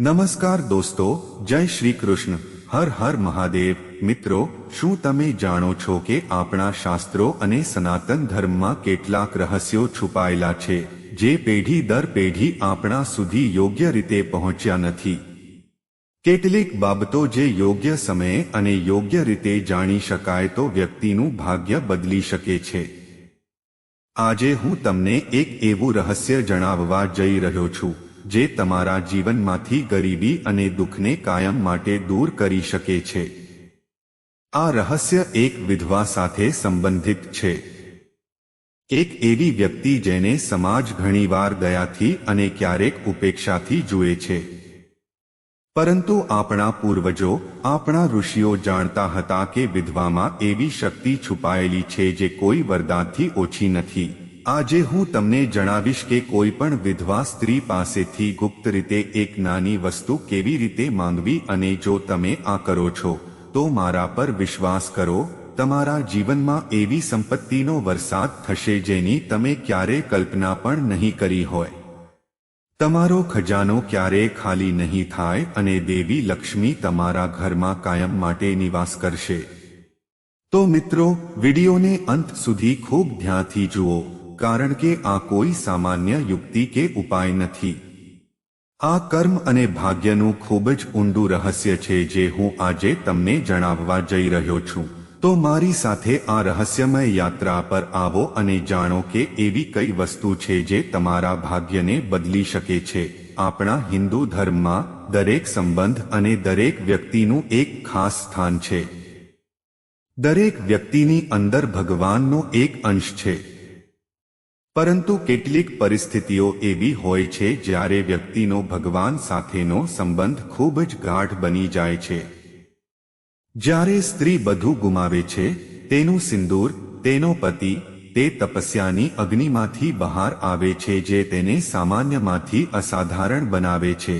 નમસ્કાર દોસ્તો, જય શ્રી કૃષ્ણ. હર હર મહાદેવ. મિત્રો, શું તમે જાણો છો કે આપણા શાસ્ત્રો અને સનાતન ધર્મમાં કેટલાક રહસ્યો છુપાયેલા છે, જે પેઢી દર પેઢી આપણા સુધી યોગ્ય રીતે પહોંચ્યા નથી? કેટલીક બાબતો જે યોગ્ય સમયે અને યોગ્ય રીતે જાણી શકાય તો વ્યક્તિનું ભાગ્ય બદલી શકે છે. આજે હું તમને એક એવું રહસ્ય જણાવવા જઈ રહ્યો છું. જે તમારા જીવનમાંથી ગરીબી અને દુઃખને કાયમ માટે દૂર કરી શકે છે. આ રહસ્ય એક વિધવા સાથે સંબંધિત છે. એક એવી વ્યક્તિ જેને સમાજ ઘણીવાર દયાથી અને ક્યારેક ઉપેક્ષાથી જુએ છે. પરંતુ આપણા પૂર્વજો, આપણા ઋષિઓ જાણતા હતા કે વિધવામાં એવી શક્તિ છુપાયેલી છે જે કોઈ વરદાનથી ઓછી નથી. આજે હું તમને જણાવીશ કે કોઈ પણ વિધવા સ્ત્રી પાસેથી ગુપ્ત રીતે એક નાની વસ્તુ કેવી રીતે માંગવી અને જો તમે આ કરો છો, તો મારા પર વિશ્વાસ કરો, તમારા જીવનમાં એવી સંપત્તિનો વરસાદ થશે જેની તમે ક્યારે કલ્પના પણ નહીં કરી હોય. તમારો ખજાનો ક્યારેય ખાલી નહીં થાય અને દેવી લક્ષ્મી તમારા ઘરમાં કાયમ માટે નિવાસ કરશે. તો મિત્રો, વિડીયોને અંત સુધી ખૂબ ધ્યાનથી જુઓ. કારણ કે આ કોઈ સામાન્ય યુક્તિ કે ઉપાય નથી. આ કર્મ અને ભાગ્યનું ખૂબ જ ઊંડું રહસ્ય છે જે હું આજે તમને જણાવવા જઈ રહ્યો છું. તો મારી સાથે આ રહસ્યમય યાત્રા પર આવો અને જાણો કે એવી કઈ વસ્તુ છે જે તમારા ભાગ્યને બદલી શકે છે. આપણા હિન્દુ ધર્મમાં દરેક સંબંધ અને દરેક વ્યક્તિનું એક ખાસ સ્થાન છે. દરેક વ્યક્તિની અંદર ભગવાનનો એક અંશ છે. પરંતુ કેટલીક પરિસ્થિતિઓ એવી હોય છે જ્યારે વ્યક્તિનો ભગવાન સાથેનો સંબંધ ખૂબ જ ગાઢ બની જાય છે. જ્યારે સ્ત્રી બધું ગુમાવે છે, તેનું સિંદૂર, તેનો પતિ, તે તપસ્યાની અગ્નિમાંથી બહાર આવે છે જે તેને સામાન્યમાંથી અસાધારણ બનાવે છે.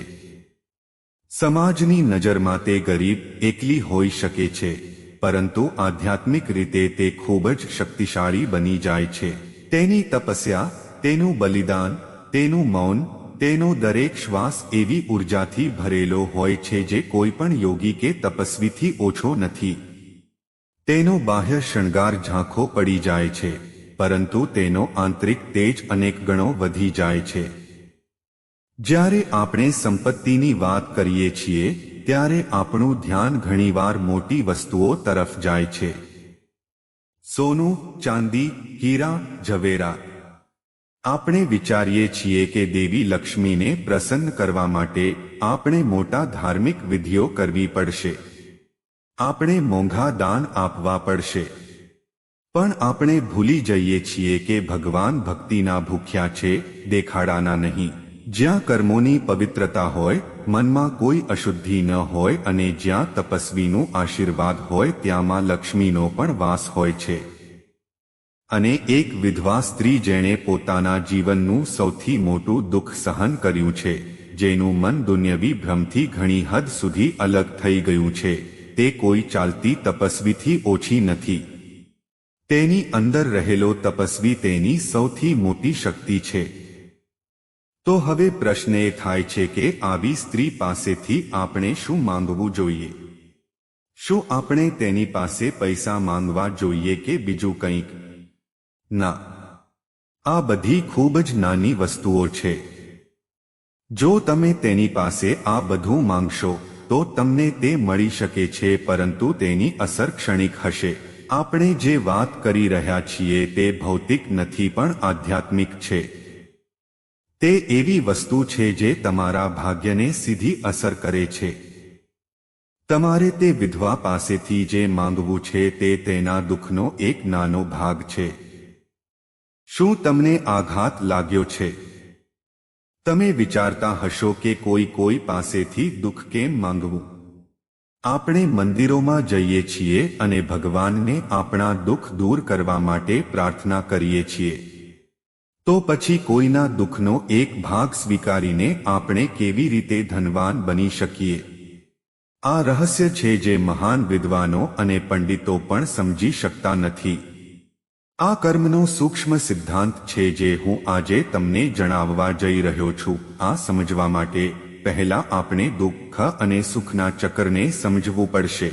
સમાજની નજરમાં તે ગરીબ, એકલી હોઈ શકે છે, પરંતુ આધ્યાત્મિક રીતે તે ખૂબ જ શક્તિશાળી બની જાય છે. તેની તપસ્યા, તેનું બલિદાન, તેનું મૌન, તેનો દરેક શ્વાસ એવી ઉર્જાથી ભરેલો હોય છે જે કોઈ પણ યોગી કે તપસ્વીથી ઓછો નથી. તેનો બાહ્ય શણગાર ઝાંખો પડી જાય છે, પરંતુ તેનો આંતરિક તેજ અનેક ગણો વધી જાય છે. જ્યારે આપણે સંપત્તિની વાત કરીએ છીએ, ત્યારે આપણું ધ્યાન ઘણીવાર મોટી વસ્તુઓ તરફ જાય છે. સોનું, ચાંદી, હીરા, ઝવેરા. આપણે વિચારીએ છીએ કે દેવી લક્ષ્મીને પ્રસન્ન કરવા માટે આપણે મોટા ધાર્મિક વિધિઓ કરવી પડશે. આપણે મોંઘા દાન આપવા પડશે. પણ આપણે ભૂલી જઈએ છીએ કે ભગવાન ભક્તિના ભૂખ્યા છે, દેખાડાના નહીં. જ્યાં કર્મોની પવિત્રતા હોય, મનમાં કોઈ અશુદ્ધિ ન હોય અને જ્યાં તપસ્વીનું આશીર્વાદ હોય ત્યાંમાં લક્ષ્મીનો પણ વાસ હોય છે. અને એક વિધવા સ્ત્રી જેણે પોતાના જીવનનું સૌથી મોટું દુઃખ સહન કર્યું છે, જેનું મન દુન્યવી ભ્રમથી ઘણી હદ સુધી અલગ થઈ ગયું છે, તે કોઈ ચાલતી તપસ્વીથી ઓછી નથી. તેની અંદર રહેલો તપસ્વી તેની સૌથી મોટી શક્તિ છે. તો હવે પ્રશ્ન એ થાય છે કે આવી સ્ત્રી પાસેથી આપણે શું માંગવું જોઈએ? શું આપણે તેની પાસે પૈસા માંગવા જોઈએ કે બીજું કંઈક? ના. આ બધી ખૂબ જ નાની વસ્તુઓ છે. જો તમે તેની પાસે આ બધું માંગશો, તો તમને તે મળી શકે છે, પરંતુ તેની અસર ક્ષણિક હશે. આપણે જે વાત કરી રહ્યા છીએ તે ભૌતિક નથી, પણ આધ્યાત્મિક છે. તે એવી વસ્તુ છે જે તમારા ભાગ્યને સીધી અસર કરે છે. તમારે તે વિધવા પાસેથી જે માંગવું છે તે તેના દુઃખનો એક નાનો ભાગ છે. શું તમને આઘાત લાગ્યો છે? તમે વિચારતા હશો કે કોઈ કોઈ પાસેથી દુઃખ કેમ માંગવું? આપણે મંદિરોમાં જઈએ છીએ અને ભગવાનને આપણા દુઃખ દૂર કરવા માટે પ્રાર્થના કરીએ છીએ. તો પછી કોઈના દુઃખનો એક ભાગ સ્વીકારીને આપણે કેવી રીતે ધનવાન બની શકીએ? આ રહસ્ય છે જે મહાન વિદ્વાનો અને પંડિતો પણ સમજી શકતા નથી. આ કર્મનો સૂક્ષ્મ સિદ્ધાંત છે જે હું આજે તમને જણાવવા જઈ રહ્યો છું. આ સમજવા માટે પહેલા આપણે દુઃખ અને સુખના ચક્રને સમજવું પડશે.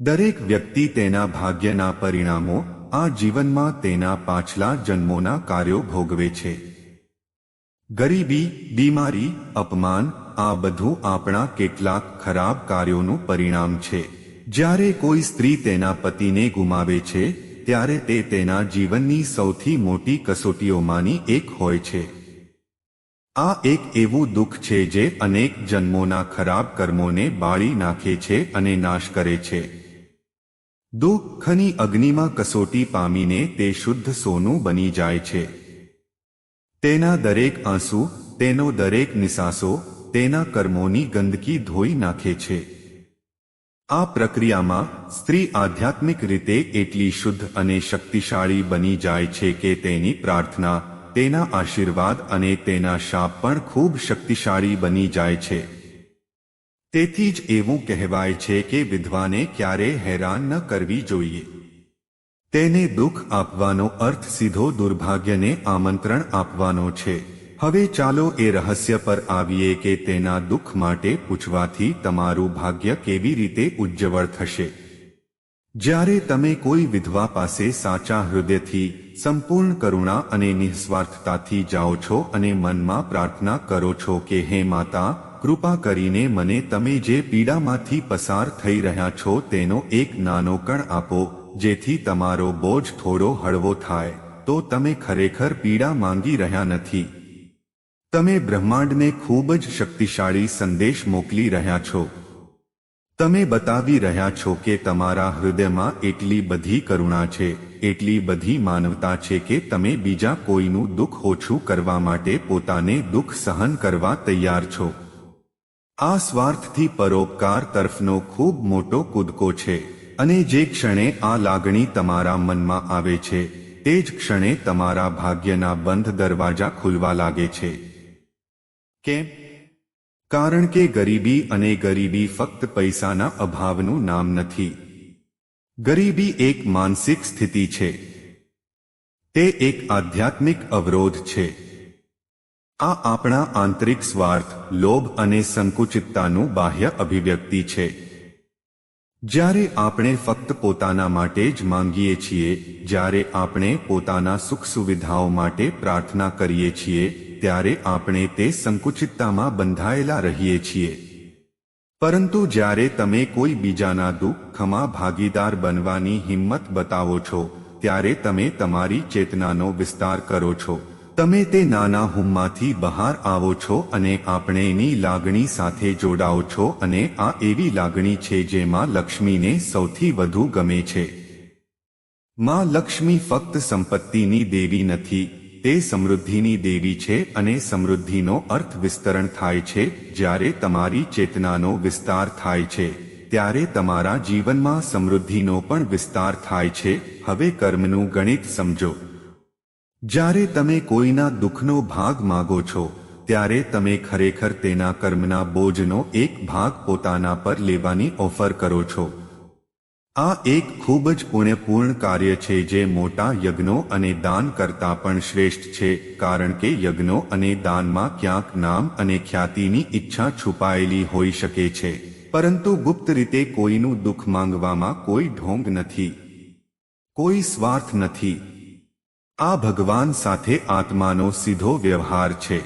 દરેક વ્યક્તિ તેના ભાગ્યના પરિણામો આ જીવનમાં તેના પાછલા જન્મોના કાર્યો ભોગવે છે. ગરીબી, બીમારી, અપમાન, આ બધું આપણા કેટલાક ખરાબ કાર્યોનું પરિણામ છે. જ્યારે કોઈ સ્ત્રી તેના પતિને ગુમાવે છે, ત્યારે તે તેના જીવનની સૌથી મોટી કસોટીઓમાંની એક હોય છે. આ એક એવું દુઃખ છે જે અનેક જન્મોના ખરાબ કર્મોને બાળી નાખે છે અને નાશ કરે છે. દુઃખની અગ્નિમાં કસોટી પામીને તે શુદ્ધ સોનું બની જાય છે. તેના દરેક આંસુ, તેનો દરેક નિસાસો, તેના કર્મોની ગંદકી ધોઈ નાખે છે. આ પ્રક્રિયામાં સ્ત્રી આધ્યાત્મિક રીતે એટલી શુદ્ધ અને શક્તિશાળી બની જાય છે કે તેની પ્રાર્થના, તેના આશીર્વાદ અને તેના શાપ પણ ખૂબ શક્તિશાળી બની જાય છે. તેથી જ એવું કહેવાય છે કે વિધવાને ક્યારે હેરાન ન કરવી જોઈએ. તેને દુઃખ આપવાનો અર્થ સીધો દુર્ભાગ્યને આમંત્રણ આપવાનો છે. હવે ચાલો એ રહસ્ય પર આવીએ કે તેના દુઃખ માટે પૂછવાથી તમારું ભાગ્ય કેવી રીતે ઉજ્જવળ થશે. જ્યારે તમે કોઈ વિધવા પાસે સાચા હૃદયથી, સંપૂર્ણ કરુણા અને નિઃસ્વાર્થતાથી જાઓ છો અને મનમાં પ્રાર્થના કરો છો કે, હે માતા કૃપા કરીને મને તમે જે પીડામાંથી પસાર થઈ રહ્યા છો તેનો એક નાનો કણ આપો, જેથી તમારો બોજ થોડો હળવો થાય, તો તમે ખરેખર પીડા માંગી રહ્યા નથી. તમે બ્રહ્માંડને ખૂબ જ શક્તિશાળી સંદેશ મોકલી રહ્યા છો. તમે બતાવી રહ્યા છો કે તમારા હૃદયમાં એટલી બધી કરુણા છે, એટલી બધી માનવતા છે કે તમે બીજા કોઈનું દુઃખ ઓછું કરવા માટે પોતાને દુઃખ સહન કરવા તૈયાર છો. આ સ્વાર્થથી પરોપકાર તરફનો ખૂબ મોટો કૂદકો છે અને જે ક્ષણે આ લાગણી તમારા મનમાં આવે છે, તે જ ક્ષણે તમારા ભાગ્યના બંધ દરવાજા ખુલવા લાગે છે. કેમ? કારણ કે ગરીબી અને ગરીબી ફક્ત પૈસાના અભાવનું નામ નથી. ગરીબી એક માનસિક સ્થિતિ છે. તે એક આધ્યાત્મિક અવરોધ છે. આ આપણા આંતરિક સ્વાર્થ, લોભ અને સંકુચિતતાનું બાહ્ય અભિવ્યક્તિ છે. જ્યારે આપણે ફક્ત પોતાના માટે જ માંગીએ છીએ, જ્યારે આપણે પોતાના સુખ સુવિધાઓ માટે પ્રાર્થના કરીએ છીએ, ત્યારે આપણે તે સંકુચિતતામાં બંધાયેલા રહીએ છીએ. પરંતુ જ્યારે તમે કોઈ બીજાના દુઃખમાં ભાગીદાર બનવાની હિંમત બતાવો છો, ત્યારે તમે તમારી ચેતનાનો વિસ્તાર કરો છો. તમે તે નાના હુમમાંથી બહાર આવો છો અને આપણે એની લાગણી સાથે જોડાઓ છો અને આ એવી લાગણી છે જેમાં લક્ષ્મીને સૌથી વધુ ગમે છે. માં લક્ષ્મી ફક્ત સંપત્તિની દેવી નથી, તે સમૃદ્ધિની દેવી છે અને સમૃદ્ધિનો અર્થ વિસ્તરણ થાય છે જ્યારે તમારી ચેતનાનો વિસ્તાર થાય છે, ત્યારે તમારા જીવનમાં સમૃદ્ધિનો પણ વિસ્તાર થાય છે. હવે કર્મનું ગણિત સમજો. જ્યારે તમે કોઈના દુઃખનો ભાગ માગો છો, ત્યારે તમે ખરેખર તેના કર્મના બોજનો એક ભાગ પોતાના પર લેવાની ઓફર કરો છો. આ એક ખૂબ જ પુણ્યપૂર્ણ કાર્ય છે જે મોટા યજ્ઞો અને દાન કરતા પણ શ્રેષ્ઠ છે, કારણ કે યજ્ઞો અને દાનમાં ક્યાંક નામ અને ખ્યાતિની ઈચ્છા છુપાયેલી હોઈ શકે છે. પરંતુ ગુપ્ત રીતે કોઈનું દુઃખ માંગવામાં કોઈ ઢોંગ નથી. કોઈ સ્વાર્થ નથી. આ ભગવાન સાથે આત્માનો સીધો વ્યવહાર છે.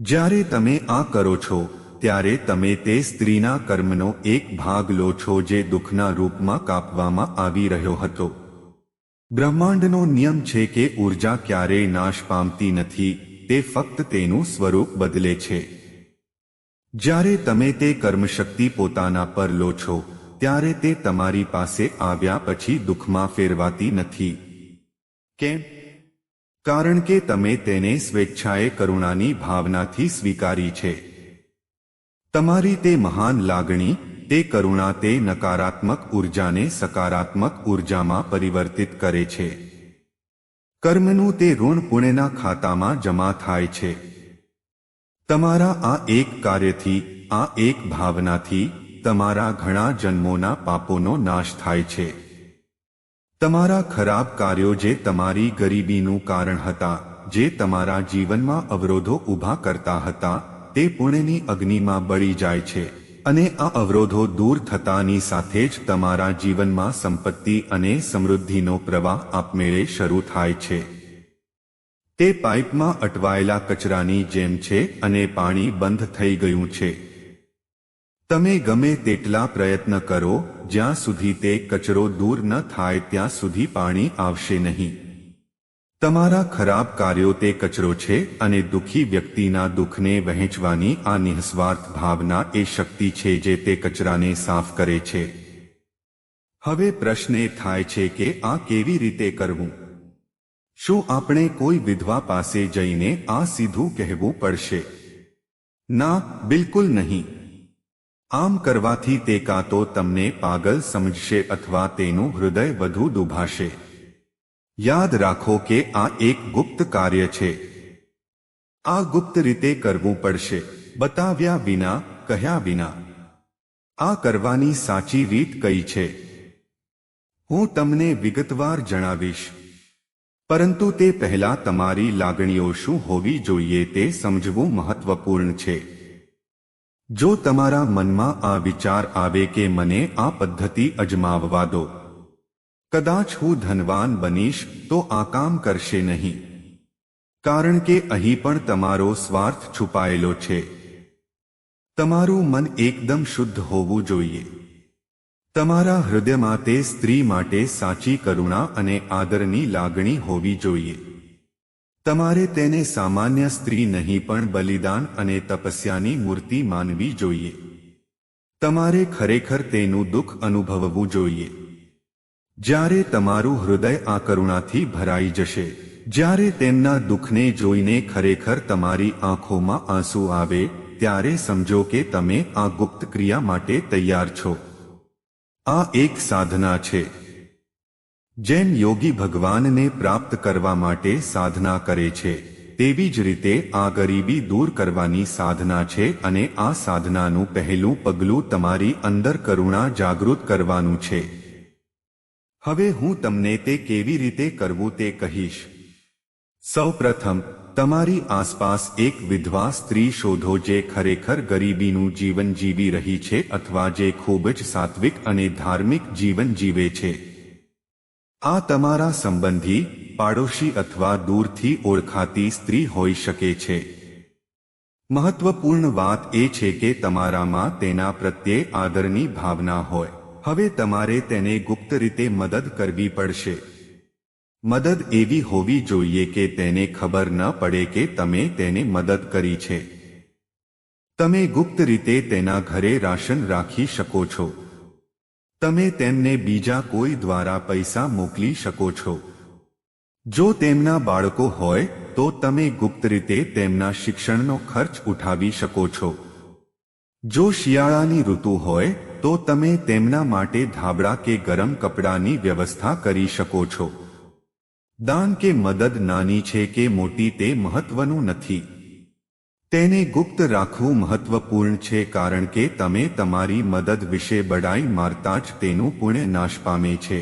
જ્યારે તમે આ કરો છો, ત્યારે તમે તે સ્ત્રીના કર્મનો એક ભાગ લો છો જે દુઃખના રૂપમાં કાપવામાં આવી રહ્યો હતો. બ્રહ્માંડનો નિયમ છે કે ઊર્જા ક્યારેય નાશ પામતી નથી, તે ફક્ત તેનું સ્વરૂપ બદલે છે. જ્યારે તમે તે કર્મશક્તિ પોતાના પર લો છો, ત્યારે તે તમારી પાસે આવ્યા પછી દુઃખમાં ફેરવાતી નથી. કેમ કારણ કે તમે તેને સ્વેચ્છાએ કરુણાની ભાવનાથી સ્વીકારી છે. તમારી તે મહાન લાગણી, તે કરુણા તે નકારાત્મક ઉર્જાને સકારાત્મક ઉર્જામાં પરિવર્તિત કરે છે. કર્મનું તે ઋણ પુણ્યના ખાતામાં જમા થાય છે. તમારા આ એક કાર્યથી, આ એક ભાવનાથી તમારા ઘણા જન્મોના પાપોનો નાશ થાય છે. તમારા ખરાબ કાર્યો જે તમારી ગરીબીનું કારણ હતા, જે તમારા જીવનમાં અવરોધો ઊભા કરતા હતા, તે પુણ્યની અગ્નિમાં બળી જાય છે. અને આ અવરોધો દૂર થતાની સાથે જ તમારા જીવનમાં સંપત્તિ અને સમૃદ્ધિનો પ્રવાહ આપમેળે શરૂ થાય છે. તે પાઇપમાં અટવાયેલા કચરાની જેમ છે અને પાણી બંધ થઈ ગયું છે. તમે ગમે તેટલા પ્રયત્ન કરો, જ્યાં સુધી તે કચરો દૂર ન થાય ત્યાં સુધી પાણી આવશે નહીં. તમારા ખરાબ કાર્યો તે કચરો છે અને દુઃખી વ્યક્તિના દુઃખને વહેંચવાની આ નિઃસ્વાર્થ ભાવના એ શક્તિ છે જે તે કચરાને સાફ કરે છે. હવે પ્રશ્ન એ થાય છે કે આ કેવી રીતે કરવું? શું આપણે કોઈ વિધવા પાસે જઈને આ સીધું કહેવું પડશે? ના, બિલકુલ નહીં. આમ કરવાથી તે કાં તો તમને પાગલ સમજશે અથવા તેનું હૃદય વધુ દુભાશે. યાદ રાખો કે આ એક ગુપ્ત કાર્ય છે. આ ગુપ્ત રીતે કરવું પડશે. બતાવ્યા વિના, કહ્યા વિના. આ કરવાની સાચી રીત કઈ છે? હું તમને વિગતવાર જણાવીશ. પરંતુ તે પહેલા તમારી લાગણીઓ શું હોવી જોઈએ તે સમજવું મહત્વપૂર્ણ છે. જો તમારા મનમાં આ વિચાર આવે કે મને આ પદ્ધતિ અજમાવવા દો. કદાચ હું ધનવાન બનીશ તો આ કામ કરશે નહીં. કારણ કે અહીં પણ તમારો સ્વાર્થ છુપાયેલો છે. તમારું મન એકદમ શુદ્ધ હોવું જોઈએ. તમારા હૃદયમાં તે સ્ત્રી માટે સાચી કરુણા અને આદરની લાગણી હોવી જોઈએ. તમારે તેને સામાન્ય સ્ત્રી નહીં પણ બલિદાન અને તપસ્યાની મૂર્તિ માનવી જોઈએ. તમારે ખરેખર તેનું દુઃખ અનુભવવું જોઈએ. જ્યારે તમારું હૃદય આ કરુણાથી ભરાઈ જશે, જ્યારે તેમના દુઃખને જોઈને ખરેખર તમારી આંખોમાં આંસુ આવે, ત્યારે સમજો કે તમે આ ગુપ્ત ક્રિયા માટે તૈયાર છો. આ એક સાધના છે. જેમ યોગી ભગવાનને પ્રાપ્ત કરવા માટે સાધના કરે છે, તેવી જ રીતે આ ગરીબી દૂર કરવાની સાધના છે અને આ સાધનાનું પહેલું પગલું તમારી અંદર કરુણા જાગૃત કરવાનું છે. હવે હું તમને તે કેવી રીતે કરવું તે કહીશ. સૌપ્રથમ, તમારી આસપાસ એક વિધવા સ્ત્રી શોધો જે ખરેખર ગરીબીનું જીવન જીવી રહી છે અથવા જે ખૂબ જ સાત્વિક અને ધાર્મિક જીવન જીવે છે. આ તમારા સંબંધી, પાડોશી અથવા દૂરથી ઓળખાતી સ્ત્રી હોઈ શકે છે. મહત્વપૂર્ણ વાત એ છે કે તમારામાં તેના પ્રત્યે આદરની ભાવના હોય. હવે તમારે તેને ગુપ્ત રીતે મદદ કરવી પડશે. મદદ એવી હોવી જોઈએ કે તેને ખબર ન પડે કે તમે તેને મદદ કરી છે. તમે ગુપ્ત રીતે તેના ઘરે રાશન રાખી શકો છો. તમે તેમને બીજા કોઈ દ્વારા પૈસા મોકલી શકો છો. જો તેમના બાળકો હોય, તો તમે ગુપ્ત રીતે તેમના શિક્ષણનો ખર્ચ ઉઠાવી શકો છો. જો શિયાળાની ઋતુ હોય, તો તમે તેમના માટે ધાબળા કે ગરમ કપડાની વ્યવસ્થા કરી શકો છો. દાન કે મદદ નાની છે કે મોટી તે મહત્વનું નથી. તેને ગુપ્ત રાખવું મહત્વપૂર્ણ છે કારણ કે તમે તમારી મદદ વિશે બડાઈ મારતા જ તેનું પુણ્ય નાશ પામે છે.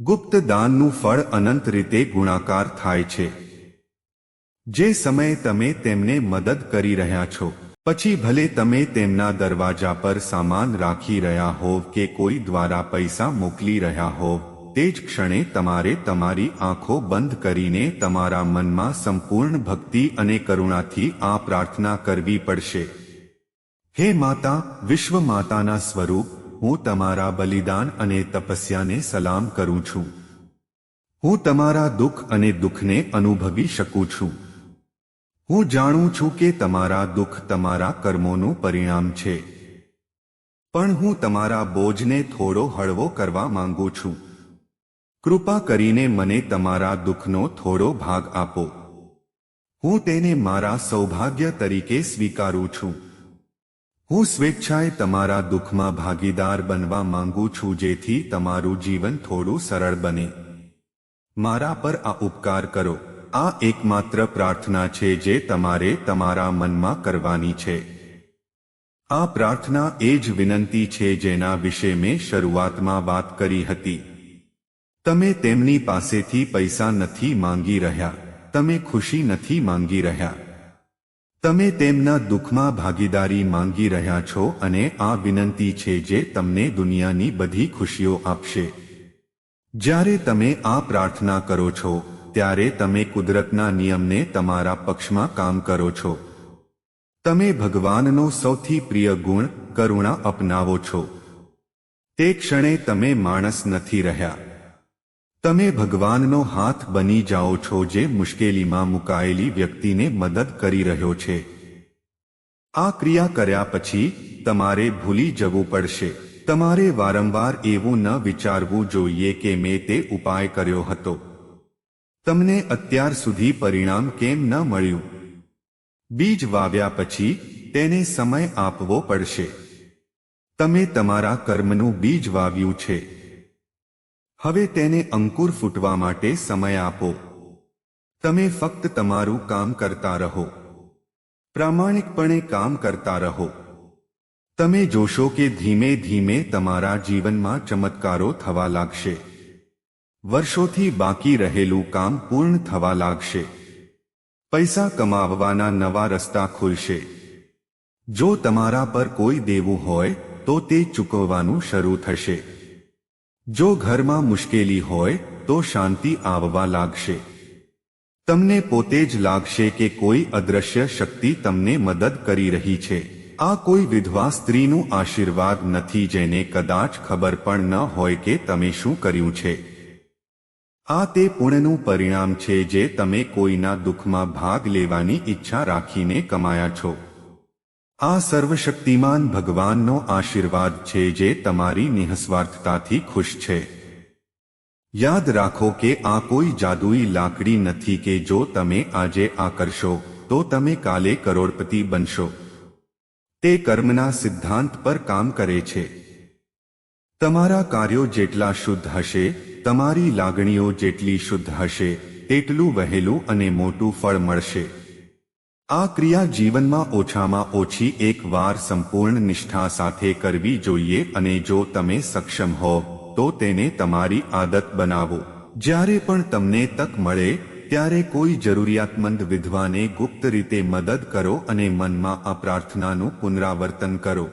ગુપ્ત દાનનું ફળ અનંત રીતે ગુણાકાર થાય છે. જે સમયે તમે તેમને મદદ કરી રહ્યા છો, પછી ભલે તમે તેમના દરવાજા પર સામાન રાખી રહ્યા હોવ કે કોઈ દ્વારા પૈસા મોકલી રહ્યા હોવ તે જ ક્ષણે તમારે તમારી આંખો બંધ કરીને તમારા મનમાં સંપૂર્ણ ભક્તિ અને કરુણાથી આ પ્રાર્થના કરવી પડશે. હે માતા, વિશ્વ માતાના સ્વરૂપ, હું તમારા બલિદાન અને તપસ્યાને સલામ કરું છું. હું તમારા દુઃખ અને દુઃખને અનુભવી શકું છું. હું જાણું છું કે તમારા દુઃખ તમારા કર્મોનું પરિણામ છે. પણ હું તમારા બોજને થોડો હળવો કરવા માંગુ છું. કૃપા કરીને મને તમારા દુઃખનો થોડો ભાગ આપો. હું તેને મારા સૌભાગ્ય તરીકે સ્વીકારું છું. હું સ્વેચ્છાએ તમારા દુઃખમાં ભાગીદાર બનવા માંગુ છું જેથી તમારું જીવન થોડું સરળ બને. મારા પર આ ઉપકાર કરો. આ એકમાત્ર પ્રાર્થના છે જે તમારે તમારા મનમાં કરવાની છે. આ પ્રાર્થના એ જ વિનંતી છે જેના વિશે મેં શરૂઆતમાં વાત કરી હતી. તમે તેમની પાસેથી પૈસા નથી માંગી રહ્યા. તમે ખુશી નથી માંગી રહ્યા. તમે તેમના દુઃખમાં ભાગીદારી માંગી રહ્યા છો અને આ વિનંતી છે જે તમને દુનિયાની બધી ખુશીઓ આપશે. જ્યારે તમે આ પ્રાર્થના કરો છો, ત્યારે તમે કુદરતના નિયમને તમારા પક્ષમાં કામ કરો છો. તમે ભગવાનનો સૌથી પ્રિય ગુણ, કરુણા અપનાવો છો. તે ક્ષણે તમે માણસ નથી રહ્યા. તમે ભગવાનનો હાથ બની જાઓ છો જે મુશ્કેલીમાં મુકાયેલી વ્યક્તિને મદદ કરી રહ્યો છે. આ ક્રિયા કર્યા પછી તમારે ભૂલી જવું પડશે. તમારે વારંવાર એવું ન વિચારવું જોઈએ કે મેં તે ઉપાય કર્યો હતો. તમને અત્યાર સુધી પરિણામ કેમ ન મળ્યું? બીજ વાવ્યા પછી તેને સમય આપવો પડશે. તમે તમારા કર્મનું બીજ વાવ્યું છે. હવે તેને અંકુર ફૂટવા માટે સમય આપો. તમે ફક્ત તમારું કામ કરતા રહો. પ્રામાણિકપણે કામ કરતા રહો. તમે જોશો કે ધીમે ધીમે તમારા જીવનમાં ચમત્કારો થવા લાગશે. વર્ષોથી બાકી રહેલું કામ પૂર્ણ થવા લાગશે. પૈસા કમાવવાના નવા રસ્તા ખુલશે. જો તમારા પર કોઈ દેવું હોય, તો તે ચૂકવવાનું શરૂ થશે. જો ઘરમાં મુશ્કેલી હોય, તો શાંતિ આવવા લાગશે. તમને પોતે જ લાગશે કે કોઈ અદ્રશ્ય શક્તિ તમને મદદ કરી રહી છે. આ કોઈ વિધવા સ્ત્રીનું આશીર્વાદ નથી જેને કદાચ ખબર પણ ન હોય કે તમે શું કર્યું છે. આ તે પુણ્યનું પરિણામ છે જે તમે કોઈના દુઃખમાં ભાગ લેવાની ઈચ્છા રાખીને કમાયા છો. આ સર્વશક્તિમાન ભગવાનનો આશીર્વાદ છે જે તમારી નિઃસ્વાર્થતાથી ખુશ છે. યાદ રાખો કે આ કોઈ જાદુઈ લાકડી નથી કે જો તમે આજે આ કરશો, તો તમે કાલે કરોડપતિ બનશો. તે કર્મના સિદ્ધાંત પર કામ કરે છે. તમારા કાર્યો જેટલા શુદ્ધ હશે, તમારી લાગણીઓ જેટલી શુદ્ધ હશે, તેટલું વહેલું અને મોટું ફળ મળશે. આ ક્રિયા જીવનમાં ઓછામાં ઓછી એક વાર સંપૂર્ણ નિષ્ઠા સાથે કરવી જોઈએ અને જો તમે સક્ષમ હો, તો તેને તમારી આદત બનાવો. જ્યારે પણ તમને તક મળે, ત્યારે કોઈ જરૂરિયાતમંદ વિધવાને ગુપ્ત રીતે મદદ કરો અને મનમાં આ પ્રાર્થનાનું પુનરાવર્તન કરો.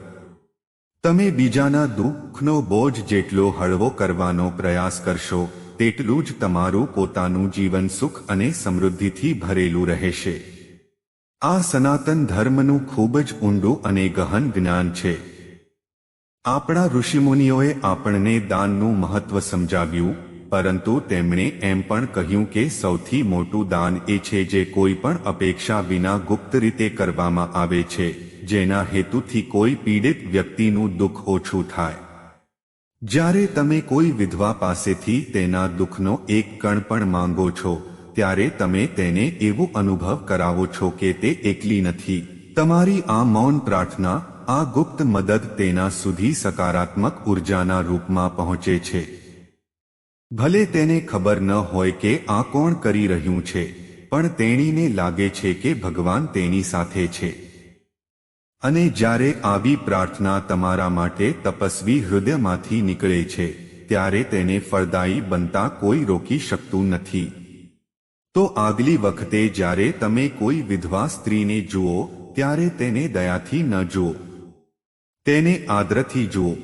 તમે બીજાના દુઃખનો બોજ જેટલો હળવો કરવાનો પ્રયાસ કરશો, તેટલું જ તમારું પોતાનું જીવન સુખ અને સમૃદ્ધિથી ભરેલું રહેશે. આ સનાતન ધર્મનું ખૂબ જ ઊંડું અને ગહન જ્ઞાન છે. આપણા ઋષિમુનિઓએ આપણને દાનનું મહત્વ સમજાવ્યું, પરંતુ તેમણે એમ પણ કહ્યું કે સૌથી મોટું દાન એ છે જે કોઈ પણ અપેક્ષા વિના ગુપ્ત રીતે કરવામાં આવે છે, જેના હેતુથી કોઈ પીડિત વ્યક્તિનું દુઃખ ઓછું થાય. જ્યારે તમે કોઈ વિધવા પાસેથી તેના દુઃખનો એક કણ પણ માંગો છો ત્યારે તમે તેને એવું અનુભવ કરાવો છો કે તે એકલી નથી. તમારી આ મૌન પ્રાર્થના, આ ગુપ્ત મદદ તેના સુધી સકારાત્મક ઉર્જાના રૂપમાં પહોંચે છે. ભલે તેને ખબર ન હોય કે આ કોણ કરી રહ્યું છે, પણ તેણીને લાગે છે કે ભગવાન તેની સાથે છે. અને જ્યારે આવી પ્રાર્થના તમારા માટે તપસ્વી હૃદયમાંથી નીકળે છે, ત્યારે તેને ફળદાયી બનતા કોઈ રોકી શકતું નથી. તો આગલી વખતે જ્યારે તમે કોઈ વિધવા સ્ત્રીને જુઓ, ત્યારે તેને દયાથી ન જુઓ. તેને આદરથી જુઓ.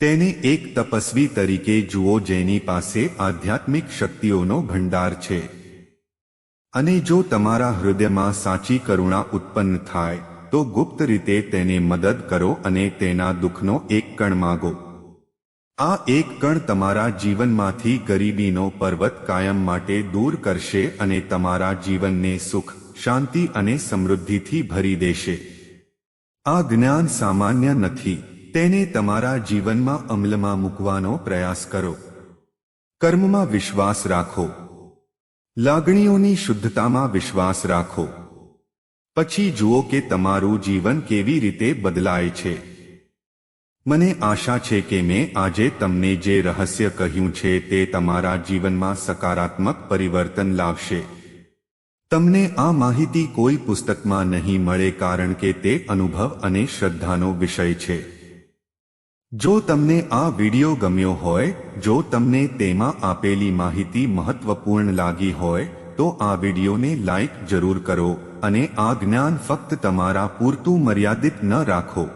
તેને એક તપસ્વી તરીકે જુઓ જેની પાસે આધ્યાત્મિક શક્તિઓનો ભંડાર છે. અને જો તમારા હૃદયમાં સાચી કરુણા ઉત્પન્ન થાય, તો ગુપ્ત રીતે તેને મદદ કરો અને તેના દુઃખનો એક કણ માગો. આ એક કણ તમારા જીવનમાંથી ગરીબીનો પર્વત કાયમ માટે દૂર કરશે અને તમારા જીવનને સુખ, શાંતિ અને સમૃદ્ધિથી ભરી દેશે. આ જ્ઞાન સામાન્ય નથી. તેને તમારા જીવનમાં અમલમાં મૂકવાનો પ્રયાસ કરો. કર્મમાં વિશ્વાસ રાખો. લાગણીઓની શુદ્ધતામાં વિશ્વાસ રાખો. પછી જુઓ કે તમારું જીવન કેવી રીતે બદલાય છે. મને આશા છે કે મેં આજે તમને જે રહસ્ય કહ્યું છે તે તમારા જીવનમાં સકારાત્મક પરિવર્તન લાવશે. તમને આ માહિતી કોઈ પુસ્તકમાં નહીં મળે કારણ કે તે અનુભવ અને શ્રદ્ધાનો વિષય છે. જો તમને આ વિડિયો ગમ્યો હોય, જો તમને તેમાં આપેલી માહિતી મહત્વપૂર્ણ લાગી હોય, તો આ વિડીયોને લાઈક જરૂર કરો અને આ જ્ઞાન ફક્ત તમારા પૂરતું મર્યાદિત ન રાખો.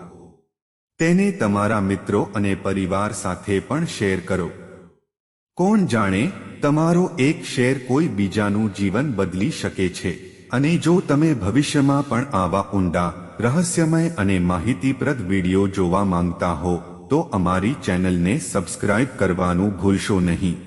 તેને તમારા મિત્રો અને પરિવાર સાથે પણ શેર કરો. કોણ જાણે તમારો એક શેર કોઈ બીજાનું જીવન બદલી શકે છે. અને જો તમે ભવિષ્યમાં પણ આવા ઊંડા, રહસ્યમય અને માહિતીપ્રદ વીડિયો જોવા માંગતા હો, તો અમારી ચેનલને સબસ્ક્રાઇબ કરવાનું ભૂલશો નહીં.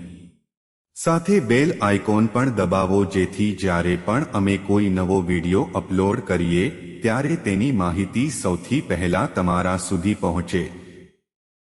સાથે બેલ આઇકોન પણ દબાવો જેથી જ્યારે પણ અમે કોઈ નવો વીડિયો અપલોડ કરીએ, ત્યારે તેની માહિતી સૌથી પહેલા તમારા સુધી પહોંચે.